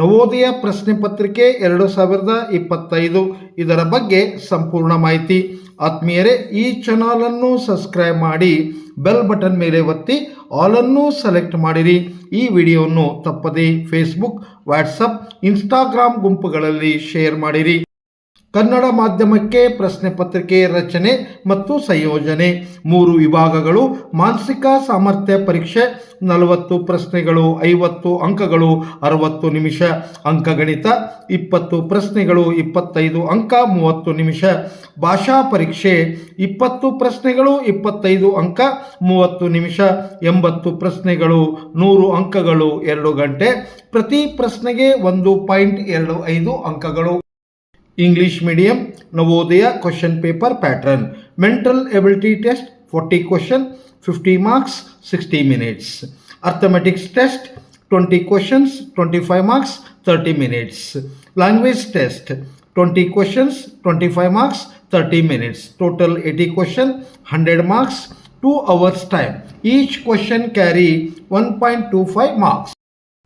ನವೋದಯ ಪ್ರಶ್ನೆ ಪತ್ರಿಕೆ ಎರಡು ಸಾವಿರದ ಇಪ್ಪತ್ತೈದು. ಇದರ ಬಗ್ಗೆ ಸಂಪೂರ್ಣ ಮಾಹಿತಿ. ಆತ್ಮೀಯರೇ, ಈ ಚಾನಲನ್ನು ಸಬ್ಸ್ಕ್ರೈಬ್ ಮಾಡಿ ಬೆಲ್ ಬಟನ್ ಮೇಲೆ ಒತ್ತಿ ಆಲನ್ನು ಸೆಲೆಕ್ಟ್ ಮಾಡಿರಿ. ಈ ವಿಡಿಯೋವನ್ನು ತಪ್ಪದೇ ಫೇಸ್ಬುಕ್ ವಾಟ್ಸಪ್ ಇನ್ಸ್ಟಾಗ್ರಾಮ್ ಗುಂಪುಗಳಲ್ಲಿ ಶೇರ್ ಮಾಡಿರಿ. ಕನ್ನಡ ಮಾಧ್ಯಮಕ್ಕೆ ಪ್ರಶ್ನೆ ಪತ್ರಿಕೆ ರಚನೆ ಮತ್ತು ಸಂಯೋಜನೆ. ಮೂರು ವಿಭಾಗಗಳು, ಮಾನಸಿಕ ಸಾಮರ್ಥ್ಯ ಪರೀಕ್ಷೆ, ನಲವತ್ತು ಪ್ರಶ್ನೆಗಳು, ಐವತ್ತು ಅಂಕಗಳು, ಅರವತ್ತು ನಿಮಿಷ. ಅಂಕಗಣಿತ, ಇಪ್ಪತ್ತು ಪ್ರಶ್ನೆಗಳು, ಇಪ್ಪತ್ತೈದು ಅಂಕ, ಮೂವತ್ತು ನಿಮಿಷ. ಭಾಷಾ ಪರೀಕ್ಷೆ, ಇಪ್ಪತ್ತು ಪ್ರಶ್ನೆಗಳು, ಇಪ್ಪತ್ತೈದು ಅಂಕ, ಮೂವತ್ತು ನಿಮಿಷ. ಎಂಬತ್ತು ಪ್ರಶ್ನೆಗಳು, ನೂರು ಅಂಕಗಳು, ಎರಡು ಗಂಟೆ. ಪ್ರತಿ ಪ್ರಶ್ನೆಗೆ ಒಂದು ಪಾಯಿಂಟ್ ಎರಡು ಐದು ಅಂಕಗಳು. English medium, Navodaya question paper pattern. Mental ability test 40 question, 50 marks, 60 minutes. Arithmetics test 20 questions, 25 marks, 30 minutes. Language test 20 questions, 25 marks, 30 minutes. Total 80 question, 100 marks, 2 hours time. Each question carry 1.25 marks.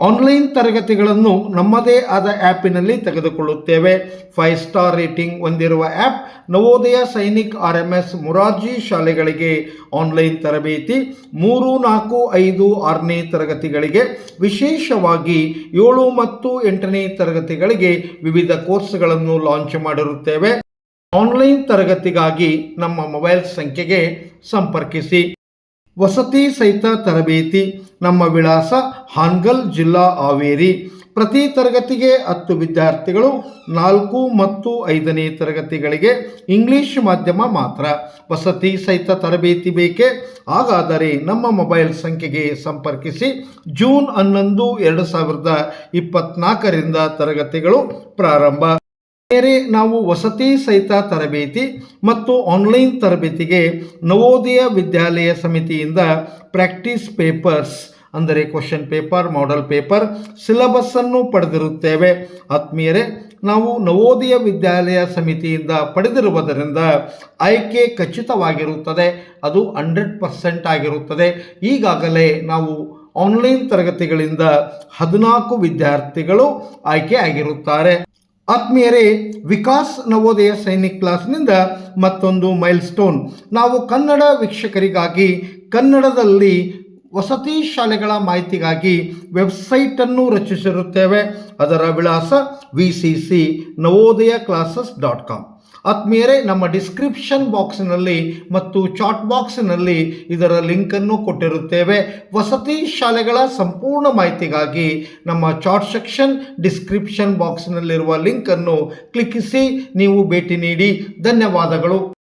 Online ತರಗತಿಗಳನ್ನು ನಮ್ಮದೇ ಆದ ಆ್ಯಪಿನಲ್ಲಿ ತೆಗೆದುಕೊಳ್ಳುತ್ತೇವೆ. Five star rating ಹೊಂದಿರುವ app Navodaya Sainik R M S Morarji ಶಾಲೆಗಳಿಗೆ online ತರಬೇತಿ. ಮೂರು, ನಾಲ್ಕು, ಐದು, ಆರನೇ ತರಗತಿಗಳಿಗೆ ವಿಶೇಷವಾಗಿ ಏಳು ಮತ್ತು ಎಂಟನೇ ತರಗತಿಗಳಿಗೆ ವಿವಿಧ ಕೋರ್ಸ್ಗಳನ್ನು ಲಾಂಚ್ ಮಾಡಿರುತ್ತೇವೆ. ಆನ್ಲೈನ್ ತರಗತಿಗಾಗಿ ನಮ್ಮ ಮೊಬೈಲ್ ಸಂಖ್ಯೆಗೆ ಸಂಪರ್ಕಿಸಿ. ವಸತಿ ಸಹಿತ ತರಬೇತಿ, ನಮ್ಮ ವಿಳಾಸ ಹಾನ್ಗಲ್ ಜಿಲ್ಲಾ ಹಾವೇರಿ. ಪ್ರತಿ ತರಗತಿಗೆ ಹತ್ತು ವಿದ್ಯಾರ್ಥಿಗಳು, ನಾಲ್ಕು ಮತ್ತು ಐದನೇ ತರಗತಿಗಳಿಗೆ ಇಂಗ್ಲಿಷ್ ಮಾಧ್ಯಮ ಮಾತ್ರ. ವಸತಿ ಸಹಿತ ತರಬೇತಿ ಬೇಕೇ? ಹಾಗಾದರೆ ನಮ್ಮ ಮೊಬೈಲ್ ಸಂಖ್ಯೆಗೆ ಸಂಪರ್ಕಿಸಿ. ಜೂನ್ ಹನ್ನೊಂದು, ಎರಡು ಸಾವಿರದ ಇಪ್ಪತ್ನಾಲ್ಕರಿಂದ ತರಗತಿಗಳು ಪ್ರಾರಂಭ. ಬೇರೆ ನಾವು ವಸತಿ ಸಹಿತ ತರಬೇತಿ ಮತ್ತು ಆನ್ಲೈನ್ ತರಬೇತಿಗೆ ನವೋದಯ ವಿದ್ಯಾಲಯ ಸಮಿತಿಯಿಂದ ಪ್ರಾಕ್ಟೀಸ್ ಪೇಪರ್ಸ್ ಅಂದರೆ ಕ್ವಶನ್ ಪೇಪರ್ ಮಾಡೆಲ್ ಪೇಪರ್ ಸಿಲಬಸ್ಸನ್ನು ಪಡೆದಿರುತ್ತೇವೆ. ಆತ್ಮೀಯರೇ, ನಾವು ನವೋದಯ ವಿದ್ಯಾಲಯ ಸಮಿತಿಯಿಂದ ಪಡೆದಿರುವುದರಿಂದ ಆಯ್ಕೆ ಖಚಿತವಾಗಿರುತ್ತದೆ. ಅದು ಹಂಡ್ರೆಡ್ ಪರ್ಸೆಂಟ್ ಆಗಿರುತ್ತದೆ. ಈಗಾಗಲೇ ನಾವು ಆನ್ಲೈನ್ ತರಗತಿಗಳಿಂದ ಹದಿನಾಲ್ಕು ವಿದ್ಯಾರ್ಥಿಗಳು ಆಯ್ಕೆ ಆಗಿರುತ್ತಾರೆ. ಆತ್ಮೀಯರೇ ವಿಕಾಸ್ ನವೋದಯ ಸೈನಿಕ್ ಕ್ಲಾಸ್ನಿಂದ ಮತ್ತೊಂದು ಮೈಲ್ ಸ್ಟೋನ್ ನಾವು ಕನ್ನಡ ವೀಕ್ಷಕರಿಗಾಗಿ ಕನ್ನಡದಲ್ಲಿ ವಸತಿ ಶಾಲೆಗಳ ಮಾಹಿತಿಗಾಗಿ ವೆಬ್ಸೈಟನ್ನು ರಚಿಸಿರುತ್ತೇವೆ. ಅದರ ವಿಳಾಸ V C C Navodaya classes dot com. ಆತ್ಮೀಯರೇ, ನಮ್ಮ ಡಿಸ್ಕ್ರಿಪ್ಷನ್ ಬಾಕ್ಸ್ನಲ್ಲಿ ಮತ್ತು ಚಾಟ್ ಬಾಕ್ಸ್ನಲ್ಲಿ ಇದರ ಲಿಂಕನ್ನು ಕೊಟ್ಟಿರುತ್ತೇವೆ. ವಸತಿ ಶಾಲೆಗಳ ಸಂಪೂರ್ಣ ಮಾಹಿತಿಗಾಗಿ ನಮ್ಮ ಚಾಟ್ ಸೆಕ್ಷನ್ ಡಿಸ್ಕ್ರಿಪ್ಷನ್ ಬಾಕ್ಸ್ನಲ್ಲಿರುವ ಲಿಂಕನ್ನು ಕ್ಲಿಕ್ಕಿಸಿ, ನೀವು ಭೇಟಿ ನೀಡಿ. ಧನ್ಯವಾದಗಳು.